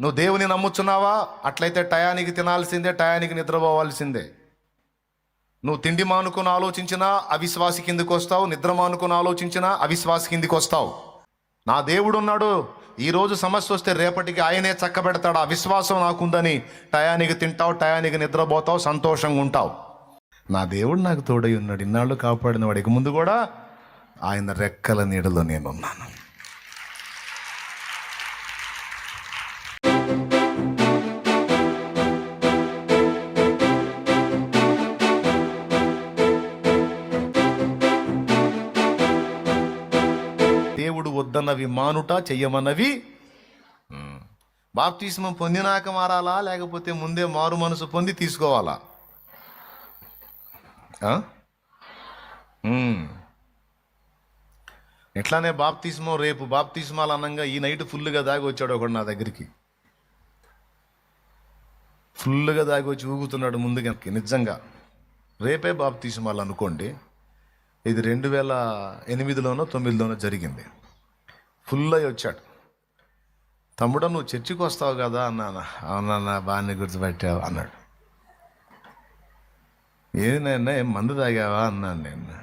నువ్వు దేవుని నమ్ముచున్నావా? అట్లయితే టయానికి తినాల్సిందే టయానికి నిద్రపోవాల్సిందే. నువ్వు తిండి మానుకొని ఆలోచించినా అవిశ్వాసి కిందికి వస్తావు నిద్ర మానుకొని ఆలోచించినా అవిశ్వాసి కిందికి వస్తావు. నా దేవుడు ఉన్నాడు ఈరోజు సమస్య వస్తే రేపటికి ఆయనే చక్కబెడతాడు. అవిశ్వాసం నాకుందని టయానికి తింటావు టయానికి నిద్రపోతావు సంతోషంగా ఉంటావు. నా దేవుడు నాకు తోడై ఉన్నాడు. ఇన్నాళ్ళు కాపాడిన వాడికి ముందు కూడా ఆయన రెక్కల నీడలో నేనున్నాను. చేయమన్నవి మానుట చెయ్యమన్నవి ఉమ్. బాప్తిస్మం పొందినాక మారాలా? లేకపోతే ముందే మారు మనసు పొంది తీసుకోవాలా? ఎట్లానే బాప్తిస్మం రేపు బాప్తిస్మాలు అనంగా ఈ నైట్ ఫుల్గా దాగి వచ్చాడు ఒకడు నా దగ్గరికి. ఫుల్గా దాగి వచ్చి ఊగుతున్నాడు ముందుగా నిజంగా. రేపే బాప్తిస్మాలు అనుకోండి ఇది రెండు వేల ఎనిమిదిలోనో తొమ్మిదిలోనో జరిగింది. ఫుల్ అయి వచ్చాడు. తమ్ముడు నువ్వు చర్చికి వస్తావు కదా? అన్నాను. అవునన్నా బాగానే గుర్తుపెట్టావు అన్నాడు. ఏది నాయన ఏం మందు తాగావా? అన్నాను నేను.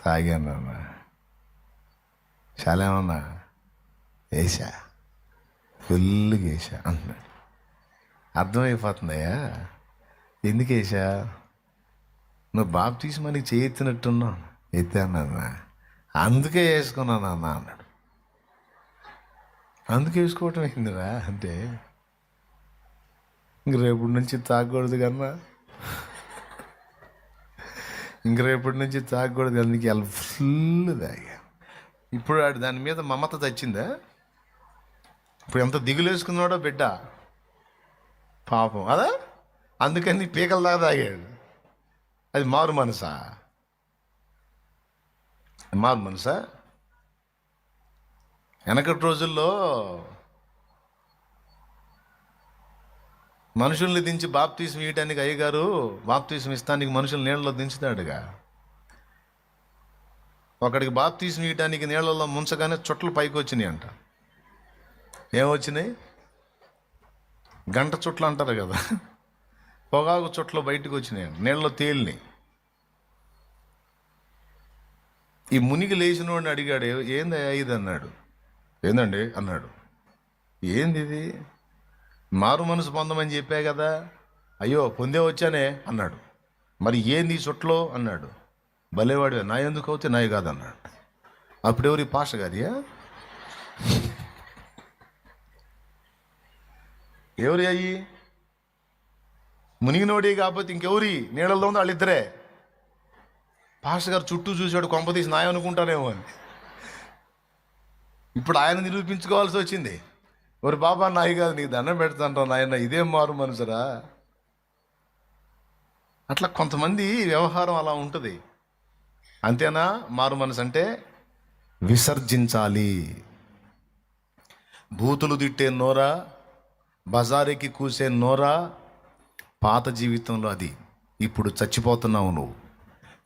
తాగానన్నా చాలా ఏమన్నా వేసా ఫుల్గా వేసా అన్నాడు. అర్థమైపోతుందయ్యా. ఎందుకు వేసా నువ్వు బాప్తీసం నీకు చేయెత్తినట్టున్నావు ఎత్తానన్నా అందుకే వేసుకున్నాను అన్న అన్నాడు. అందుకే వేసుకోవటం అయిందిరా అంటే ఇంక రేపటి నుంచి తాగకూడదు కన్నా. ఇంక రేపటి నుంచి తాగకూడదు అందుకే నీకు ఫుల్ తాగా. ఇప్పుడు ఆడు దాని మీద మమత తెచ్చిందా? ఇప్పుడు ఎంత దిగులేసుకున్నాడో బిడ్డ. పాపం. అదా? అందుకని పీకల దాకా తాగాడు. అది మారు మనసా? మారు మనసా? వెనకటి రోజుల్లో మనుషుల్ని దించి బాప్తీసం ఇవ్వడానికి అయ్యగారు బాప్తీసం ఇస్తానికి మనుషులు నీళ్ళలో దించుతాడుగా. ఒకడికి బాప్తీసం ఇవ్వడానికి నీళ్ళలో ముంచగానే చుట్టలు పైకి వచ్చినాయి అంట. ఏమొచ్చినాయి? గంట చుట్లు అంటారు కదా. పొగాకు చుట్లు బయటకు వచ్చినాయి నీళ్ళలో తేలినాయి. ఈ మునిగి లేచినోడిని అడిగాడు ఏందయ్యా ఇది అన్నాడు ఏందండి? అన్నాడు. ఏంది ఇది? మారు మనసు పొందమని చెప్పా కదా. అయ్యో పొందే వచ్చానే అన్నాడు. మరి ఏంది చుట్టలో అన్నాడు. భలేవాడివే నా ఎందుకు అవుతే నాయ కాదన్నాడు. అప్పుడెవరి పాష గారియా? ఎవరి అయ్యి? మునిగినోడి కాకపోతే ఇంకెవరి? నీళ్ళల్లో ఉంది వాళ్ళిద్దరే. పాస్టర్ గారు చుట్టూ చూశాడు కొంపతీసి నాయ అనుకుంటానేమో అని. ఇప్పుడు ఆయన నిరూపించుకోవాల్సి వచ్చింది. మరి బాబా నాయి కాదు నీకు దండం పెడతాంటా నాయన ఇదేం మారు మనసురా అట్లా కొంతమంది వ్యవహారం అలా ఉంటుంది. అంతేనా? మారు మనసు అంటే విసర్జించాలి. బూతులు తిట్టే నోరా బజారీకి కూసే నోరా పాత జీవితంలో అది. ఇప్పుడు చచ్చిపోతున్నావు నువ్వు.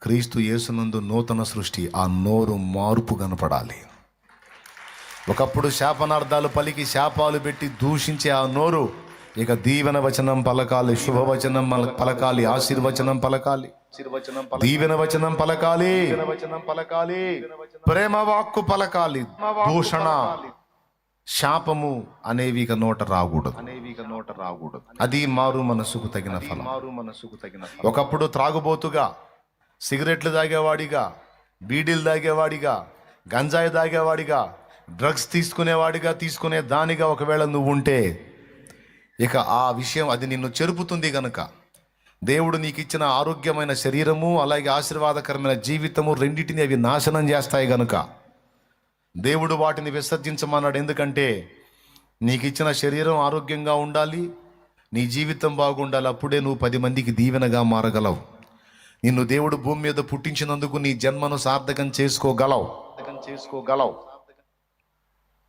క్రీస్తు యేసునందు నూతన సృష్టి ఆ నోరు మార్పు కనపడాలి. ఒకప్పుడు శాపనార్థాలు పలికి శాపాలు పెట్టి దూషించే ఆ నోరు ఇక దీవెన వచనం పలకాలి శుభవచనం పలకాలి ఆశీర్వచనం పలకాలి దీవెన వచనం పలకాలి. వచనం పలకాలి. ప్రేమ వాక్కు పలకాలి. దూషణ శాపము అనేవి ఇక నోట రాకూడదు. అనేవి ఇక నోట రాకూడదు అది మారు మనసుకు తగిన ఫలం. మారు మనసుకు తగిన ఒకప్పుడు త్రాగుబోతుగా సిగరెట్లు తాగేవాడిగా బీడీలు తాగేవాడిగా గంజాయి తాగేవాడిగా డ్రగ్స్ తీసుకునేవాడిగా తీసుకునే దానిగా ఒకవేళ నువ్వు ఉంటే ఇక ఆ విషయం అది నిన్ను చెరుపుతుంది కనుక దేవుడు నీకు ఇచ్చిన ఆరోగ్యమైన శరీరము అలాగే ఆశీర్వాదకరమైన జీవితము రెండింటిని అవి నాశనం చేస్తాయి గనుక. దేవుడు వాటిని విసర్జించమన్నాడు. ఎందుకంటే నీకు ఇచ్చిన శరీరం ఆరోగ్యంగా ఉండాలి నీ జీవితం బాగుండాలి అప్పుడే నువ్వు పది మందికి దీవెనగా మారగలవు. నిన్ను దేవుడు భూమి మీద పుట్టించినందుకు నీ జన్మను సార్థకం చేసుకోగలవు. చేసుకోగలవు.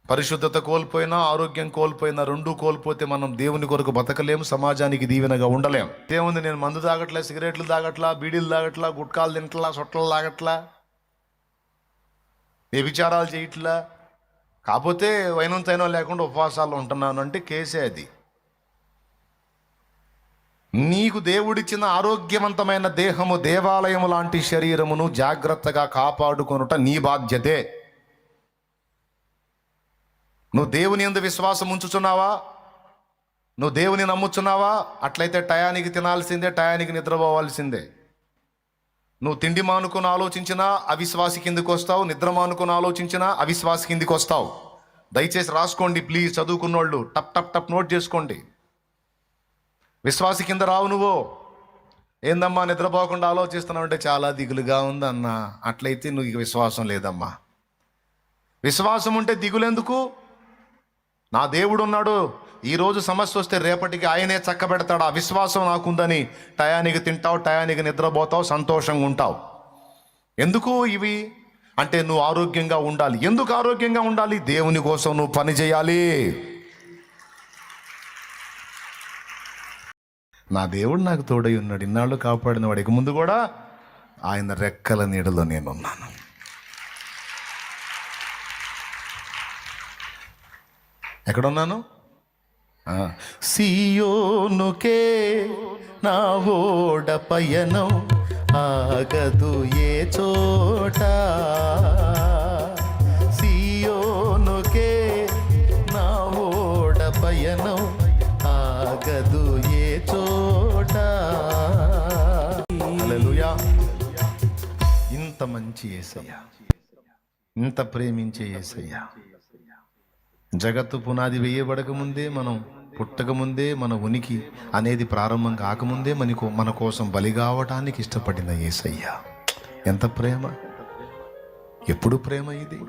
పరిశుద్ధత కోల్పోయినా ఆరోగ్యం కోల్పోయినా రెండు కోల్పోతే మనం దేవుని కొరకు బతకలేము సమాజానికి దీవెనగా ఉండలేం ఏముంది నేను మందు తాగట్లా సిగరెట్లు తాగట్లా బీడీలు తాగట్లా గుట్కాలు తింటలా సొట్టలు తాగట్లా వ్యభిచారాలు చేయట్లా కాకపోతే వైనంతైనా లేకుండా ఉపవాసాలు ఉంటున్నాను అంటే కేసే అది. నీకు దేవుడిచ్చిన ఆరోగ్యవంతమైన దేహము దేవాలయము లాంటి శరీరమును జాగ్రత్తగా కాపాడుకొనుట నీ బాధ్యతే. నువ్వు దేవుని ఎందు విశ్వాసం ఉంచుచున్నావా? నువ్వు దేవుని నమ్ముచున్నావా? అట్లయితే టయానికి తినాల్సిందే టయానికి నిద్రపోవాల్సిందే. నువ్వు తిండి మానుకొని ఆలోచించినా అవిశ్వాసి కిందికి వస్తావు నిద్ర మానుకొని ఆలోచించినా అవిశ్వాసి కిందికి వస్తావు. దయచేసి రాసుకోండి ప్లీజ్ చదువుకున్నోళ్ళు. టప్ టప్ టప్ నోట్ చేసుకోండి. విశ్వాసి కింద రావు నువ్వు. ఏందమ్మా నిద్రపోకుండా ఆలోచిస్తున్నావు అంటే చాలా దిగులుగా ఉందన్నా. అట్లయితే నువ్వు ఇక విశ్వాసం లేదమ్మా. విశ్వాసం ఉంటే దిగులెందుకు? నా దేవుడు ఉన్నాడు ఈరోజు సమస్య వస్తే రేపటికి ఆయనే చక్కబెడతాడు. ఆ విశ్వాసం నాకుందని టయానికి తింటావు టయానికి నిద్రపోతావు సంతోషంగా ఉంటావు. ఎందుకు ఇవి? అంటే నువ్వు ఆరోగ్యంగా ఉండాలి. ఎందుకు ఆరోగ్యంగా ఉండాలి? దేవుని కోసం నువ్వు పని చేయాలి. నా దేవుడు నాకు తోడై ఉన్నాడు. ఇన్నాళ్ళు కాపాడిన వాడికి ముందు కూడా ఆయన రెక్కల నీడలో నేనున్నాను. ఎక్కడున్నాను? సియోనుకే నా ఓడ పయనం ఆగదు ఏ చోట. సియోనుకే నా ఓడ పయనం ఆగదు ఏ చోట. ఇంత మంచి ఏసయ్యా. ఇంత ప్రేమించే ఏసయ్యా. జగత్తు పునాది వేయబడక ముందే మనం పుట్టకముందే మన ఉనికి అనేది ప్రారంభం కాకముందే మనకు మన కోసం బలి కావటానికి ఇష్టపడిన ఏసయ్య. ఎంత ప్రేమ? ఎప్పుడు ప్రేమ ఇది?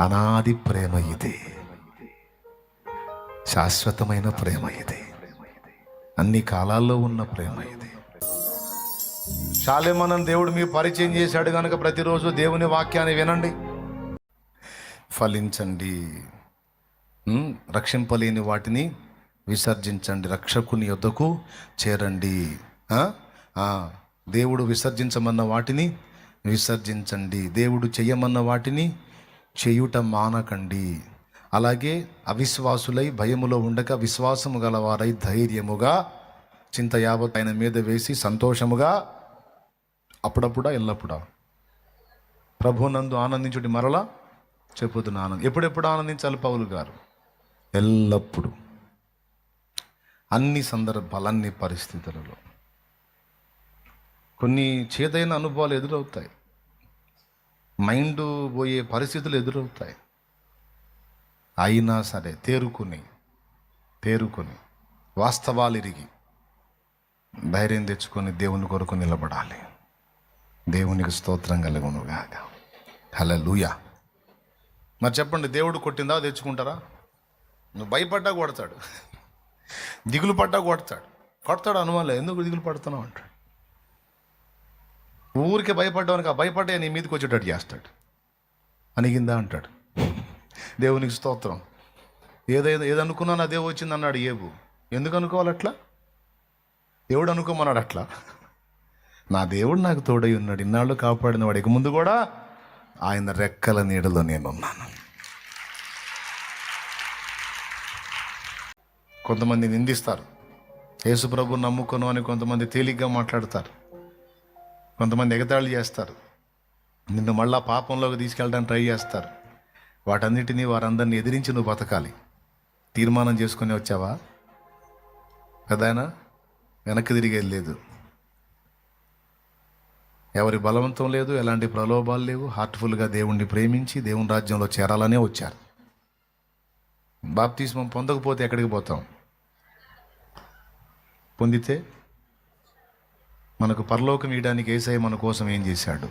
అనాది ప్రేమ ఇది. శాశ్వతమైన ప్రేమ ఇది. అన్ని కాలాల్లో ఉన్న ప్రేమ ఇది. శాలేమనం దేవుడు మీ పరిచయం చేశాడు కనుక ప్రతిరోజు దేవుని వాక్యాన్ని వినండి. ఫలించండి. రక్షింపలేని వాటిని విసర్జించండి. రక్షకుని యొద్దకు చేరండి. దేవుడు విసర్జించమన్న వాటిని విసర్జించండి. దేవుడు చేయమన్న వాటిని చేయుట మానకండి. అలాగే అవిశ్వాసులై భయములో ఉండక విశ్వాసము గలవారై ధైర్యముగా చింత యావత్ ఆయన మీద వేసి సంతోషముగా అప్పుడప్పుడా ఎల్లప్పుడా? ప్రభునందు ఆనందించుడి మరలా చెబుతున్నా ఆనందం ఎప్పుడెప్పుడు ఆనందించాలి పౌలు గారు? ఎల్లప్పుడూ. అన్ని సందర్భాలు అన్ని పరిస్థితులలో. కొన్ని చేదైన అనుభవాలు ఎదురవుతాయి. మైండ్ పోయే పరిస్థితులు ఎదురవుతాయి. అయినా సరే తేరుకుని తేరుకొని వాస్తవాలు ఇరిగి ధైర్యం తెచ్చుకొని దేవుని కొరకు నిలబడాలి. దేవునికి స్తోత్రం కలుగునుగాక. హలో లూయా మరి చెప్పండి దేవుడు కొట్టిందా తెచ్చుకుంటారా? నువ్వు భయపడ్డా కొడతాడు. దిగులు పడ్డా కొడతాడు. కొడతాడు అనుమానం ఎందుకు దిగులు పడుతున్నావు? అంటాడు. ఊరికే భయపడ్డానికి ఆ భయపడ్డా నీ మీదకి వచ్చేటట్టు చేస్తాడు. అనిగిందా అంటాడు. దేవునికి స్తోత్రం. ఏదైనా ఏదనుకున్నా నా దేవుడు వచ్చింది అన్నాడు ఏబు. ఎందుకు అనుకోవాలి అట్లా? దేవుడు అనుకోమన్నాడు అట్లా. నా దేవుడు నాకు తోడై ఉన్నాడు. ఇన్నాళ్ళు కాపాడిన వాడికి ఇక ముందు కూడా ఆయన రెక్కల నీడలో నేనున్నాను. కొంతమంది నిందిస్తారు. యేసుప్రభు నమ్ముకొను అని కొంతమంది తేలిగ్గా మాట్లాడతారు. కొంతమంది ఎగతాళి చేస్తారు. నిన్ను మళ్ళా పాపంలోకి తీసుకెళ్ళడానికి ట్రై చేస్తారు. వాటన్నిటినీ వారందరినీ ఎదిరించి నువ్వు బతకాలి. తీర్మానం చేసుకుని వచ్చావా? పెదాయన వెనక్కి తిరిగేది లేదు. ఎవరి బలవంతం లేదు ఎలాంటి ప్రలోభాలు లేవు. హార్ట్ఫుల్గా దేవుణ్ణి ప్రేమించి దేవుని రాజ్యంలో చేరాలనే వచ్చారు. బాప్తిస్మం పొందకపోతే ఎక్కడికి పోతాం? పొందితే మనకు పరలోకం ఇవ్వడానికి ఏసయ్య మన కోసం ఏం చేశాడు?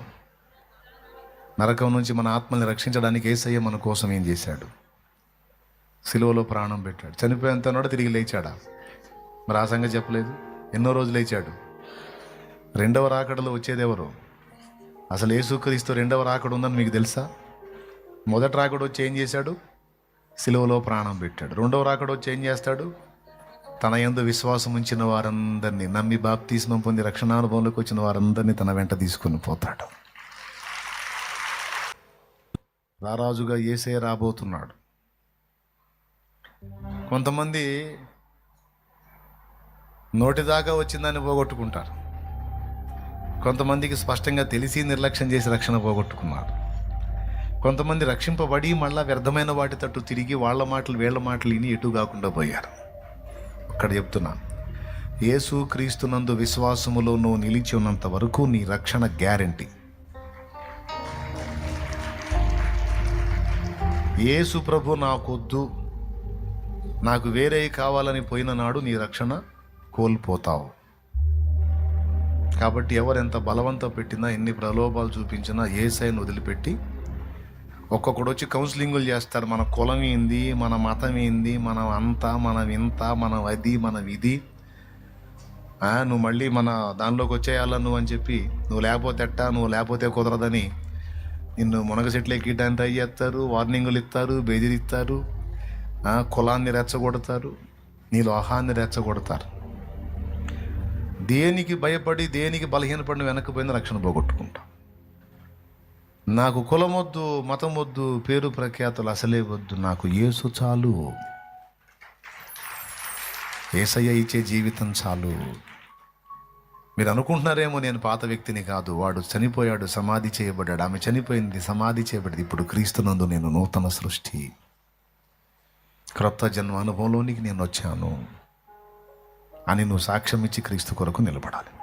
నరకం నుంచి మన ఆత్మల్ని రక్షించడానికి ఏసయ్య మన కోసం ఏం చేశాడు? సిలువలో ప్రాణం పెట్టాడు. చనిపోయేంత కూడా తిరిగి లేచాడా? మరి ఆ సంగతి చెప్పలేదు. ఎన్నో రోజులు లేచాడు. రెండవ రాకడలో వచ్చేదెవరు అసలు యేసుక్రీస్తు రెండవ రాకడ ఉందని మీకు తెలుసా? మొదటి రాకడ వచ్చి ఏం చేశాడు? సిలువలో ప్రాణం పెట్టాడు. రెండవ రాకడ వచ్చి ఏం చేస్తాడు? తన యందు విశ్వాసం ఉంచిన వారందరినీ నమ్మి బాప్తీస్మం పొంది రక్షణానుభవంలోకి వచ్చిన వారందరినీ తన వెంట తీసుకుని పోతాడు. రారాజుగా ఏసే రాబోతున్నాడు. కొంతమంది నోటిదాకా వచ్చిందని పోగొట్టుకుంటారు. కొంతమందికి స్పష్టంగా తెలిసి నిర్లక్ష్యం చేసి రక్షణ పోగొట్టుకున్నారు. కొంతమంది రక్షింపబడి మళ్ళా వ్యర్థమైన వాటి తట్టు తిరిగి వాళ్ళ మాటలు వీళ్ళ మాటలు విని ఎటు కాకుండా పోయారు. ఇక్కడ చెప్తున్నాను. యేసు క్రీస్తునందు విశ్వాసములో నువ్వు నిలిచి ఉన్నంత వరకు నీ రక్షణ గ్యారంటీ. యేసు ప్రభు నాకొద్దు. నాకు వేరే కావాలని పోయిన నాడు నీ రక్షణ కోల్పోతావు. కాబట్టి ఎవరు ఎంత బలవంత పెట్టినా ఎన్ని ప్రలోభాలు చూపించినా ఏసైని వదిలిపెట్టి ఒక్కొక్కడు వచ్చి కౌన్సిలింగులు చేస్తారు. మన కులం ఏంది? మన మతం ఏంది? మనం అంతా మనం ఇంత మనం అది మనం ఇది నువ్వు మళ్ళీ మన దానిలోకి వచ్చేయాలా నువ్వు అని చెప్పి నువ్వు లేకపోతే ఎట్టా నువ్వు లేకపోతే కుదరదని నిన్ను మునగ చెట్లు ఎక్కియడానికి ట్రై చేస్తారు. వార్నింగులు ఇస్తారు బెదిరిస్తారు కులాన్ని రెచ్చగొడతారు. నీ లోహాన్ని రెచ్చగొడతారు. దేనికి భయపడి దేనికి బలహీనపడిన వెనక్కిపోయిన రక్షణ పోగొట్టుకుంటాం నాకు కులం వద్దు మతం వద్దు పేరు ప్రఖ్యాతులు అసలే వద్దు. నాకు యేసు చాలు. ఏసయ్య ఇచ్చే జీవితం చాలు. మీరు అనుకుంటున్నారేమో నేను పాత వ్యక్తిని కాదు. వాడు చనిపోయాడు సమాధి చేయబడ్డాడు. ఆమె చనిపోయింది సమాధి చేయబడింది. ఇప్పుడు క్రీస్తునందు నేను నూతన సృష్టి. క్రొత్త జన్మ అనుభవంలోనికి నేను వచ్చాను. అని నువ్వు సాక్ష్యం ఇచ్చి క్రీస్తు కొరకు నిలబడాలి.